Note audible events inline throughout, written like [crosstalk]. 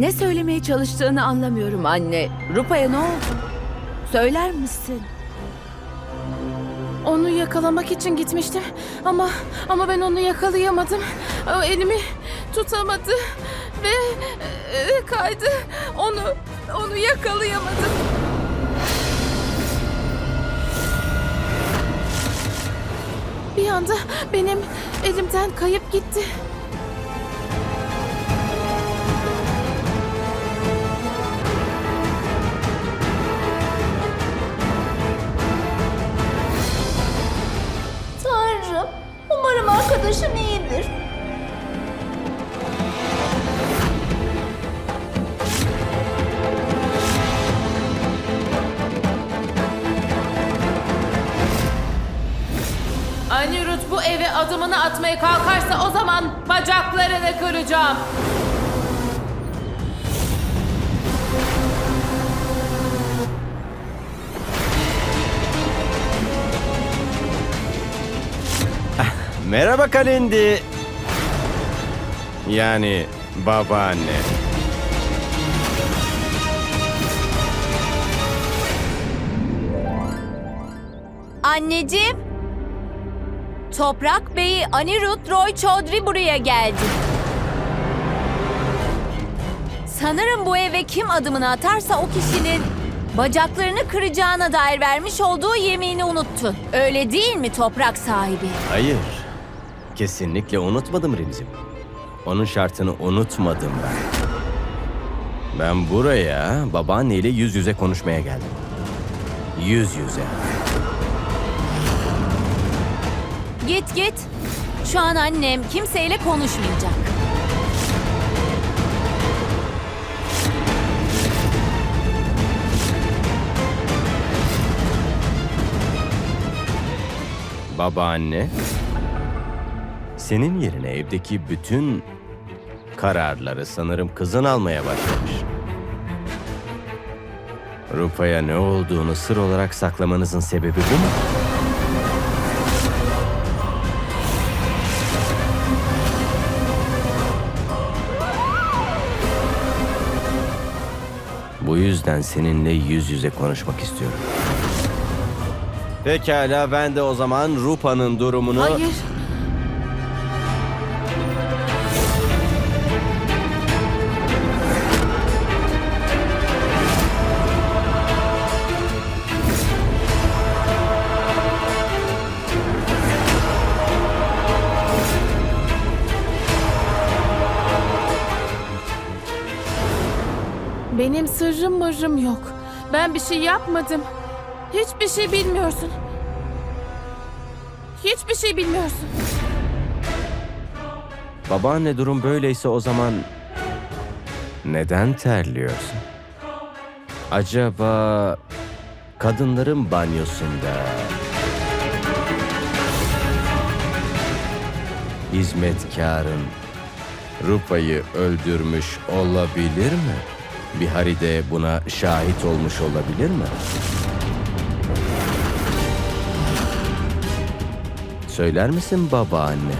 Ne söylemeye çalıştığını anlamıyorum anne. Rupa'ya ne oldu? Söyler misin? Onu yakalamak için gitmiştim ama ama ben onu yakalayamadım. O elimi tutamadı ve e, kaydı. Onu onu yakalayamadım. Bir anda benim elimden kayıp gitti. Umarım arkadaşım iyidir. Anirut bu eve adımını atmaya kalkarsa o zaman bacaklarını kıracağım. Merhaba Kalindi. Yani babaanne. Anneciğim. Toprak Bey'i Anirudh Roy Chaudhry buraya geldi. Sanırım bu eve kim adımını atarsa o kişinin bacaklarını kıracağına dair vermiş olduğu yemini unuttun. Öyle değil mi toprak sahibi? Hayır. Kesinlikle unutmadım Rimzim. Onun şartını unutmadım ben. Ben buraya babaanneyle yüz yüze konuşmaya geldim. Yüz yüze. Git git. Şu an annem kimseyle konuşmayacak. Babaanne. Senin yerine evdeki bütün kararları sanırım kızın almaya başlamış. Rupa'ya ne olduğunu sır olarak saklamanızın sebebi bu mu? Bu yüzden seninle yüz yüze konuşmak istiyorum. Pekala ben de o zaman Rupa'nın durumunu... Hayır. Benim sırrım mırrım yok. Ben bir şey yapmadım. Hiçbir şey bilmiyorsun. Hiçbir şey bilmiyorsun. Babaanne durum böyleyse o zaman neden terliyorsun? Acaba kadınların banyosunda hizmetkarın Rupa'yı öldürmüş olabilir mi? Bir haride buna şahit olmuş olabilir mi? Söyler misin babaanne?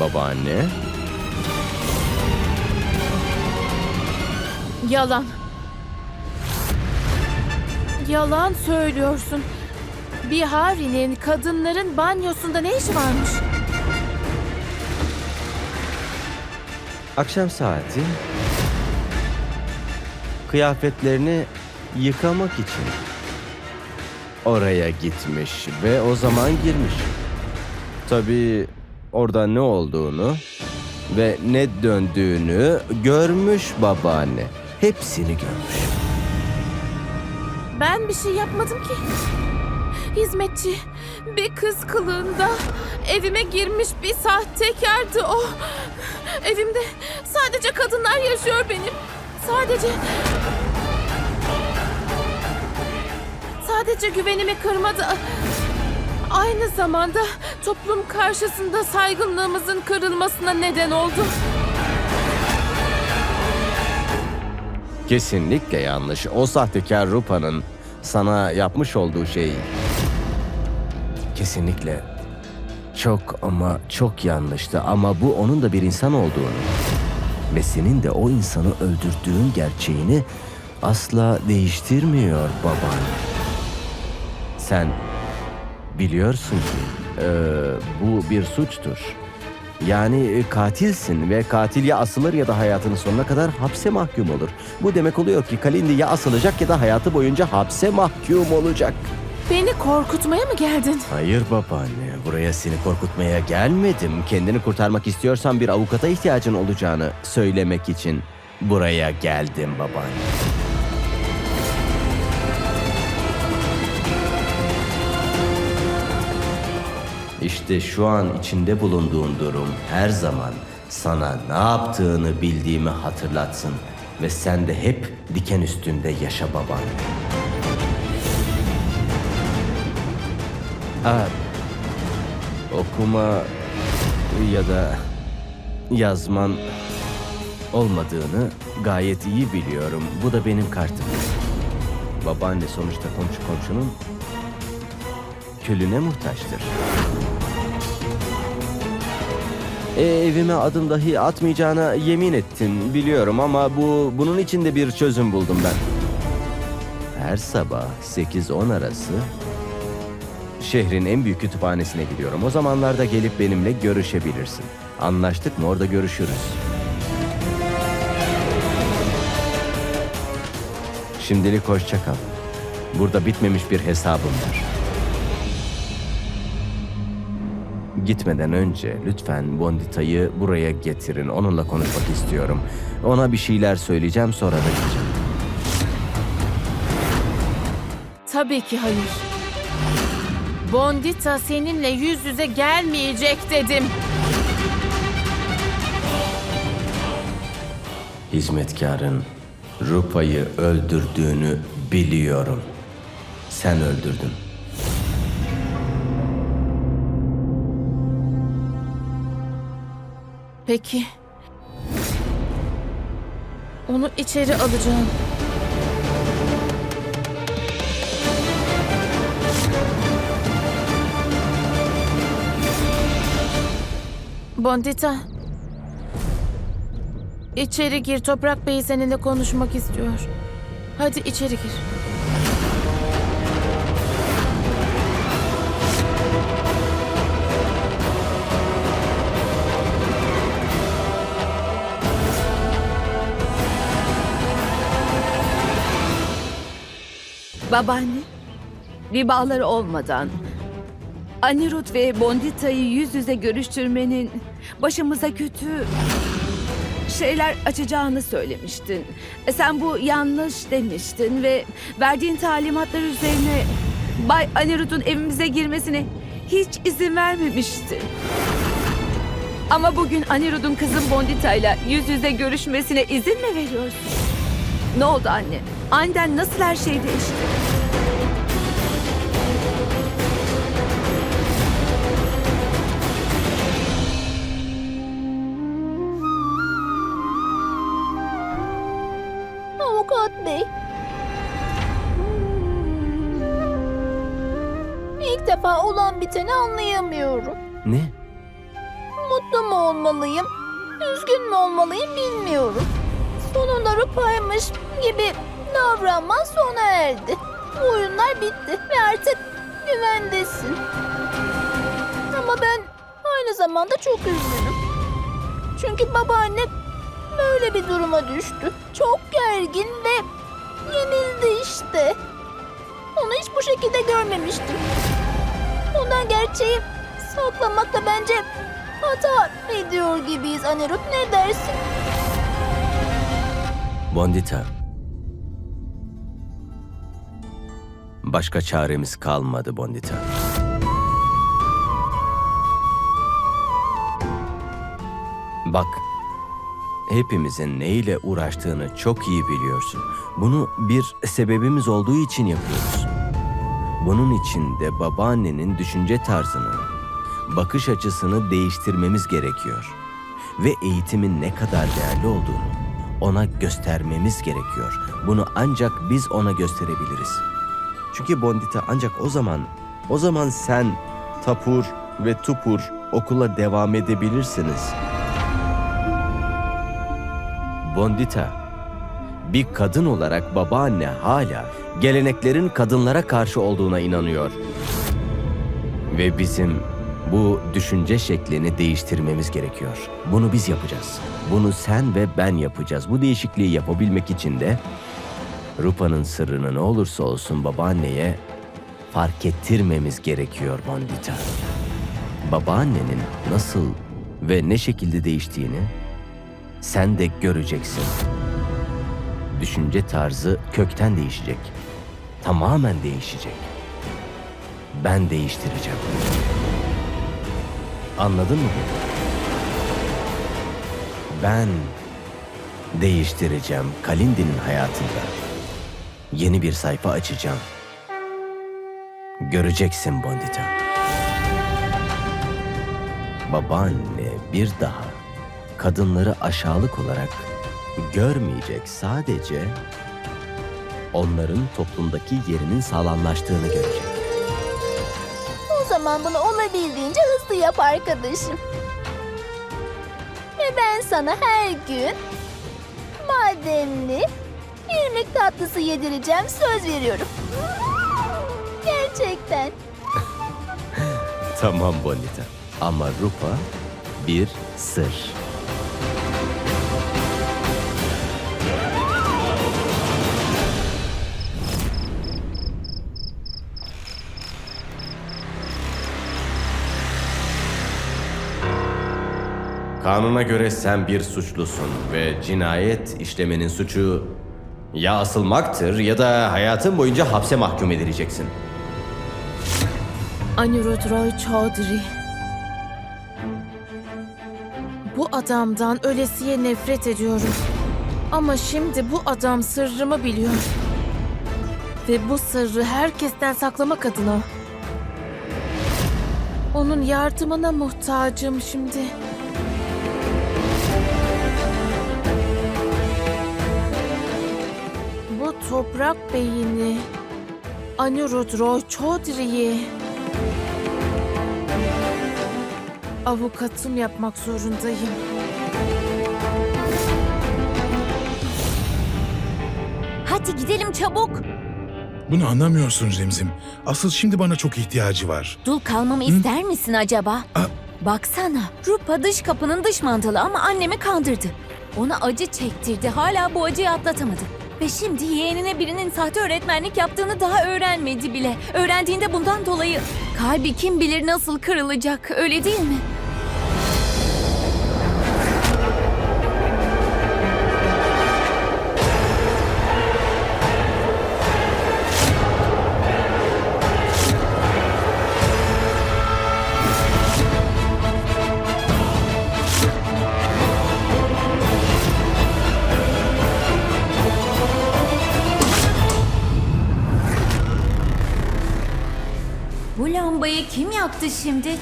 Babaanne? Yalan. Yalan söylüyorsun. Bihari'nin kadınların banyosunda ne işi varmış? Akşam saati kıyafetlerini yıkamak için oraya gitmiş ve o zaman girmiş. Tabii orada ne olduğunu ve ne döndüğünü görmüş babaanne. Hepsini görmüş. Ben bir şey yapmadım ki. Hizmetçi bir kız kılığında evime girmiş bir sahtekardı o. Evimde sadece kadınlar yaşıyor benim. Sadece... Sadece güvenimi kırmadı. Aynı zamanda toplum karşısında saygınlığımızın kırılmasına neden oldu. Kesinlikle yanlış. O sahtekar Rupa'nın sana yapmış olduğu şey kesinlikle çok ama çok yanlıştı ama bu onun da bir insan olduğunu ve senin de o insanı öldürdüğün gerçeğini asla değiştirmiyor baban. Sen biliyorsun ki eee, bu bir suçtur. Yani e, katilsin ve katil ya asılır ya da hayatının sonuna kadar hapse mahkum olur. Bu demek oluyor ki Kalindi ya asılacak ya da hayatı boyunca hapse mahkum olacak. Beni korkutmaya mı geldin? Hayır babaanne, buraya seni korkutmaya gelmedim. Kendini kurtarmak istiyorsan bir avukata ihtiyacın olacağını söylemek için buraya geldim babaanne. İşte şu an içinde bulunduğun durum her zaman sana ne yaptığını bildiğimi hatırlatsın ve sen de hep diken üstünde yaşa babaanne. Ha, okuma ya da yazman olmadığını gayet iyi biliyorum. Bu da benim kartım. Babaanne sonuçta komşu komşunun külüne muhtaçtır. E, evime adım dahi atmayacağına yemin ettin biliyorum ama bu bunun için de bir çözüm buldum ben. Her sabah 8-10 arası Şehrin en büyük kütüphanesine gidiyorum. O zamanlarda gelip benimle görüşebilirsin. Anlaştık mı? Orada görüşürüz. Şimdilik hoşça kal. Burada bitmemiş bir hesabım var. Gitmeden önce lütfen Bondita'yı buraya getirin. Onunla konuşmak istiyorum. Ona bir şeyler söyleyeceğim sonra da gideceğim. Tabii ki hayır. Bondita seninle yüz yüze gelmeyecek dedim. Hizmetkarın Rupa'yı öldürdüğünü biliyorum. Sen öldürdün. Peki. Onu içeri alacağım. Bondita. İçeri gir. Toprak Bey seninle konuşmak istiyor. Hadi içeri gir. Babaanne, bir bağları olmadan Anirudh ve Bondita'yı yüz yüze görüştürmenin başımıza kötü şeyler açacağını söylemiştin. E, Sen bu yanlış demiştin ve verdiğin talimatlar üzerine Bay Anirudh'un evimize girmesine hiç izin vermemiştin. Ama bugün Anirudh'un kızım Bondita'yla yüz yüze görüşmesine izin mi veriyorsun? Ne oldu anne? Aniden nasıl her şey değişti? Defa olan biteni anlayamıyorum. Ne? Mutlu mu olmalıyım, üzgün mü olmalıyım bilmiyorum. Sonunda Rupa'ymış gibi davranman sona erdi. Bu oyunlar bitti ve artık güvendesin. Ama ben aynı zamanda çok üzgünüm. Çünkü babaannem böyle bir duruma düştü. Çok gergin ve yenildi işte. Onu hiç bu şekilde görmemiştim. Ondan gerçeği saklamakla bence hata ediyor gibiyiz Anirudh. Ne dersin? Bondita. Başka çaremiz kalmadı Bondita. Bak, hepimizin neyle uğraştığını çok iyi biliyorsun. Bunu bir sebebimiz olduğu için yapıyoruz. Bunun için de babaannenin düşünce tarzını, bakış açısını değiştirmemiz gerekiyor. Ve eğitimin ne kadar değerli olduğunu ona göstermemiz gerekiyor. Bunu ancak biz ona gösterebiliriz. Çünkü Bondita ancak o zaman, o zaman sen Tapur ve Tupur okula devam edebilirsiniz. Bondita, bir kadın olarak babaanne hala geleneklerin kadınlara karşı olduğuna inanıyor. Ve bizim bu düşünce şeklini değiştirmemiz gerekiyor. Bunu biz yapacağız. Bunu sen ve ben yapacağız. Bu değişikliği yapabilmek için de Rupa'nın sırrını ne olursa olsun babaanneye fark ettirmemiz gerekiyor Bondita. Babaannenin nasıl ve ne şekilde değiştiğini sen de göreceksin. Düşünce tarzı kökten değişecek. Tamamen değişecek. Ben değiştireceğim. Anladın mı? Ben değiştireceğim Kalindi'nin hayatında. Yeni bir sayfa açacağım. Göreceksin Bondita. Babaanne bir daha kadınları aşağılık olarak görmeyecek sadece onların toplumdaki yerinin sağlamlaştığını görecek. O zaman bunu olabildiğince hızlı yap arkadaşım. Ve ben sana her gün madenli irmik tatlısı yedireceğim söz veriyorum. Gerçekten. [laughs] Tamam Bonita. Ama Rupa bir sır. Kanuna göre sen bir suçlusun ve cinayet işlemenin suçu ya asılmaktır ya da hayatın boyunca hapse mahkum edileceksin. Anirudh Roy Chaudhary. Bu adamdan ölesiye nefret ediyorum. Ama şimdi bu adam sırrımı biliyor. Ve bu sırrı herkesten saklamak adına. Onun yardımına muhtacım şimdi. Toprak beyini Anirudh Roy Chaudhary'yi avukatım yapmak zorundayım. Hadi gidelim çabuk. Bunu anlamıyorsun Remzim. Asıl şimdi bana çok ihtiyacı var. Dul kalmamı ister misin acaba? Aa. Baksana, Rupa dış kapının dış mantılı ama annemi kandırdı. Ona acı çektirdi, hala bu acıyı atlatamadı. Ve şimdi yeğenine birinin sahte öğretmenlik yaptığını daha öğrenmedi bile. Öğrendiğinde bundan dolayı kalbi kim bilir nasıl kırılacak, öyle değil mi? Bu lambayı kim yaktı şimdi?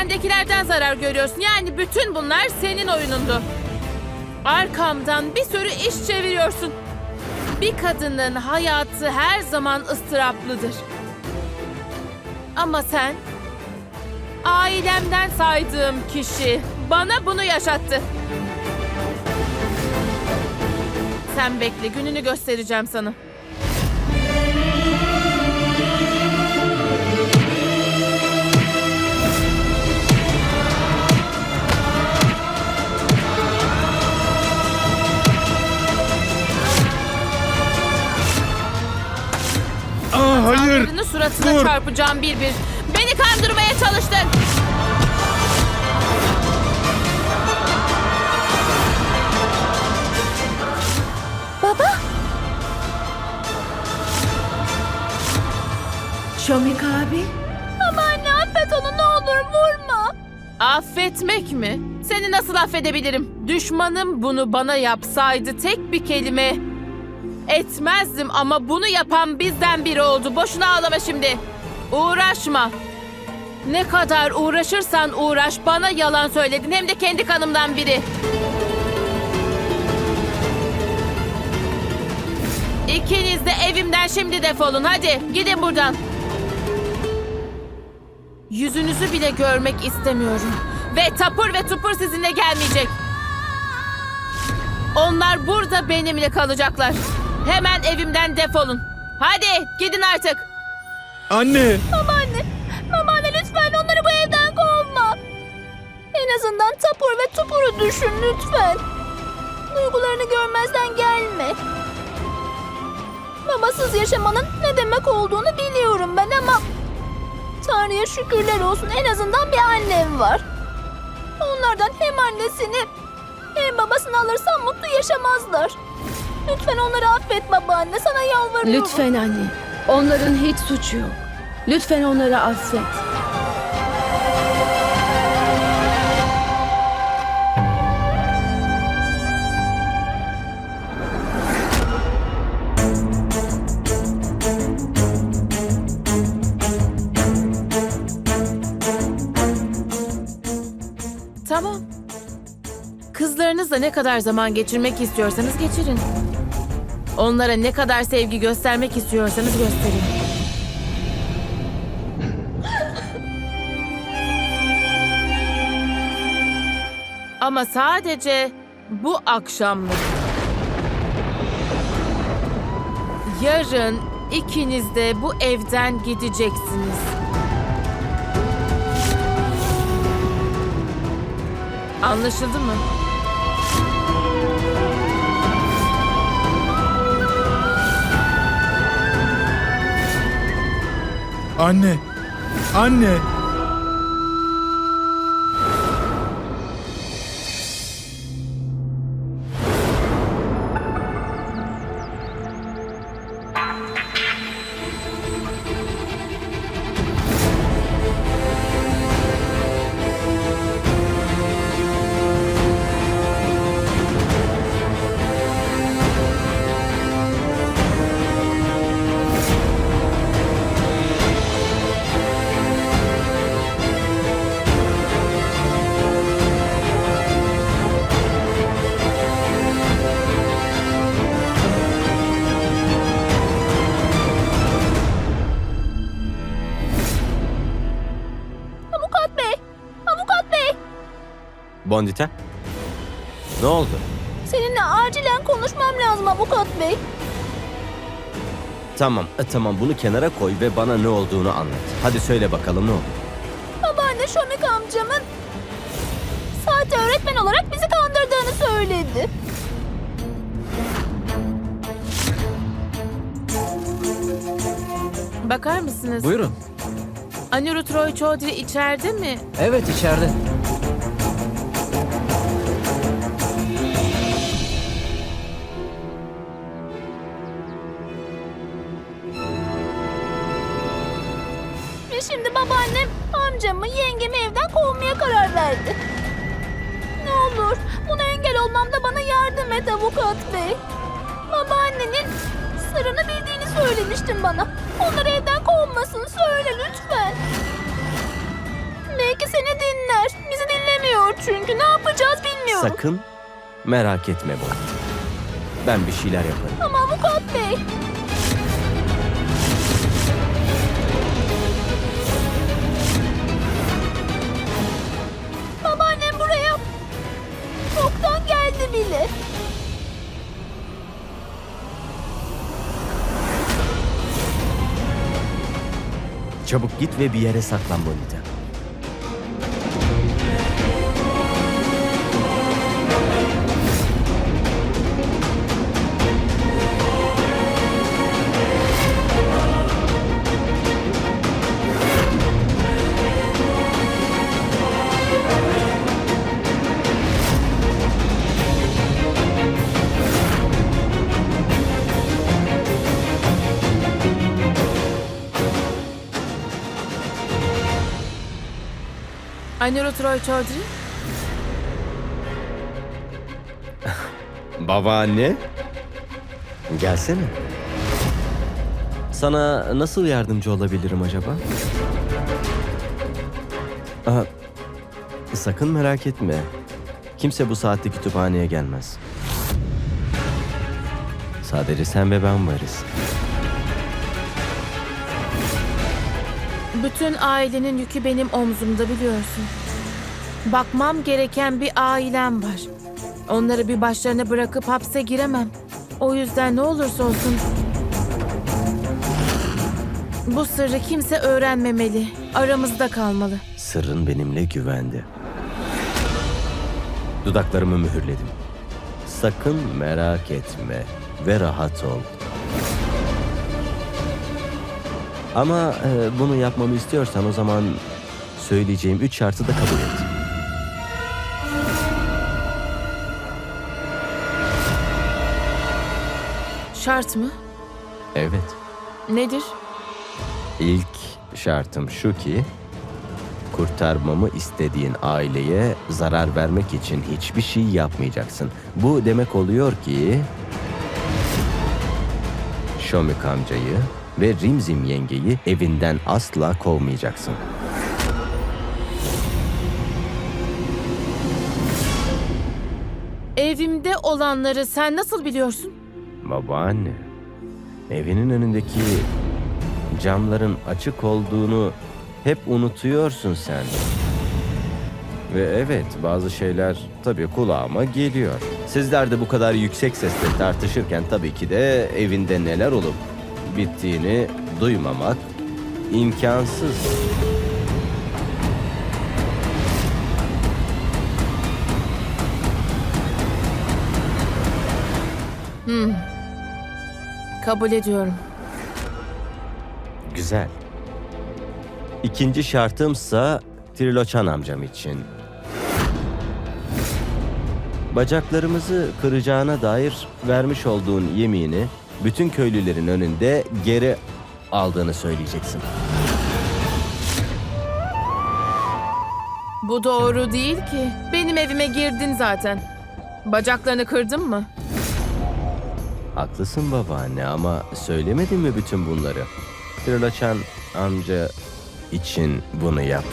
Çevrendekilerden zarar görüyorsun. Yani bütün bunlar senin oyunundu. Arkamdan bir sürü iş çeviriyorsun. Bir kadının hayatı her zaman ıstıraplıdır. Ama sen ailemden saydığım kişi bana bunu yaşattı. Sen bekle gününü göstereceğim sana. Aa hayır. Sağlarını suratına Dur. çarpacağım bir bir. Beni kandırmaya çalıştın. Baba? Şomik abi. Ama anne affet onu ne olur vurma. Affetmek mi? Seni nasıl affedebilirim? Düşmanım bunu bana yapsaydı tek bir kelime etmezdim ama bunu yapan bizden biri oldu. Boşuna ağlama şimdi. Uğraşma. Ne kadar uğraşırsan uğraş bana yalan söyledin hem de kendi kanımdan biri. İkiniz de evimden şimdi defolun hadi gidin buradan. Yüzünüzü bile görmek istemiyorum. Ve tapur ve tupur sizinle gelmeyecek. Onlar burada benimle kalacaklar. Hemen evimden defolun. Hadi gidin artık. Anne! Babaanne, babaanne lütfen onları bu evden kovma. En azından Tapur ve Tupur'u düşün lütfen. Duygularını görmezden gelme. Babasız yaşamanın ne demek olduğunu biliyorum ben ama... Tanrı'ya şükürler olsun en azından bir annem var. Onlardan hem annesini hem babasını alırsan mutlu yaşamazlar. Lütfen onları affet babaanne sana yalvarıyorum. Lütfen anne. Onların hiç suçu yok. Lütfen onları affet. Kızlarınızla ne kadar zaman geçirmek istiyorsanız geçirin. Onlara ne kadar sevgi göstermek istiyorsanız gösterin. Ama sadece bu akşamlık. Yarın ikiniz de bu evden gideceksiniz. Anlaşıldı mı? Anne! Anne! Bondita? Ne oldu? Seninle acilen konuşmam lazım avukat bey. Tamam, e, tamam bunu kenara koy ve bana ne olduğunu anlat. Hadi söyle bakalım ne oldu? Babaanne Şomik amcamın sahte öğretmen olarak bizi kandırdığını söyledi. Bakar mısınız? Buyurun. Anirudh Roy Chaudhry içeride mi? Evet içeride. Şimdi babaannem amcamı yengemi evden kovmaya karar verdi. Ne olur buna engel olmamda bana yardım et avukat bey. Babaannenin sırrını bildiğini söylemiştin bana. Onları evden kovmasın söyle lütfen. Belki seni dinler. Bizi dinlemiyor çünkü. Ne yapacağız bilmiyorum. Sakın merak etme Bondita. Ben bir şeyler yaparım. Ama avukat bey. Çabuk git ve bir yere saklan Bondita. Anirudh Roy Chaudhary. Babaanne. Gelsene. Sana nasıl yardımcı olabilirim acaba? Aha, sakın merak etme. Kimse bu saatte kütüphaneye gelmez. Sadece sen ve ben varız. Bütün ailenin yükü benim omzumda biliyorsun. Bakmam gereken bir ailem var. Onları bir başlarına bırakıp hapse giremem. O yüzden ne olursa olsun bu sırrı kimse öğrenmemeli. Aramızda kalmalı. Sırrın benimle güvende. Dudaklarımı mühürledim. Sakın merak etme ve rahat ol. Ama e, bunu yapmamı istiyorsan o zaman söyleyeceğim üç şartı da kabul et. Şart mı? Evet. Nedir? İlk şartım şu ki kurtarmamı istediğin aileye zarar vermek için hiçbir şey yapmayacaksın. Bu demek oluyor ki Şomik amcayı ve Rimzim yengeyi evinden asla kovmayacaksın. Evimde olanları sen nasıl biliyorsun? Babaanne, evinin önündeki camların açık olduğunu hep unutuyorsun sen. Ve evet bazı şeyler tabii kulağıma geliyor. Sizler de bu kadar yüksek sesle tartışırken tabii ki de evinde neler olup bittiğini duymamak imkansız. Kabul ediyorum. Güzel. İkinci şartımsa Triloçan amcam için. Bacaklarımızı kıracağına dair vermiş olduğun yemini bütün köylülerin önünde geri aldığını söyleyeceksin. Bu doğru değil ki. Benim evime girdin zaten. Bacaklarını kırdın mı? Haklısın babaanne ama söylemedin mi bütün bunları? Triloçan amca için bunu yap.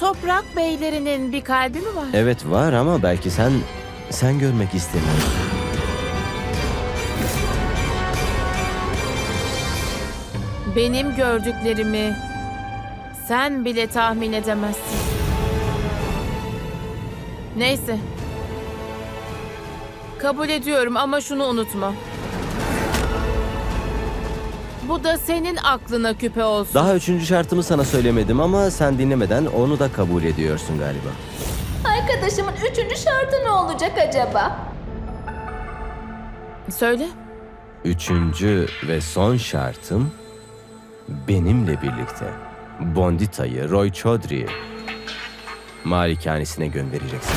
Toprak beylerinin bir kalbi mi var? Evet var ama belki sen sen görmek istemiyorsun. Benim gördüklerimi sen bile tahmin edemezsin. Neyse. Kabul ediyorum ama şunu unutma. Bu da senin aklına küpe olsun. Daha üçüncü şartımı sana söylemedim ama sen dinlemeden onu da kabul ediyorsun galiba. Arkadaşımın üçüncü şartı ne olacak acaba? Söyle. Üçüncü ve son şartım benimle birlikte Bondita'yı Roy Chaudhry'i malikanesine göndereceksin.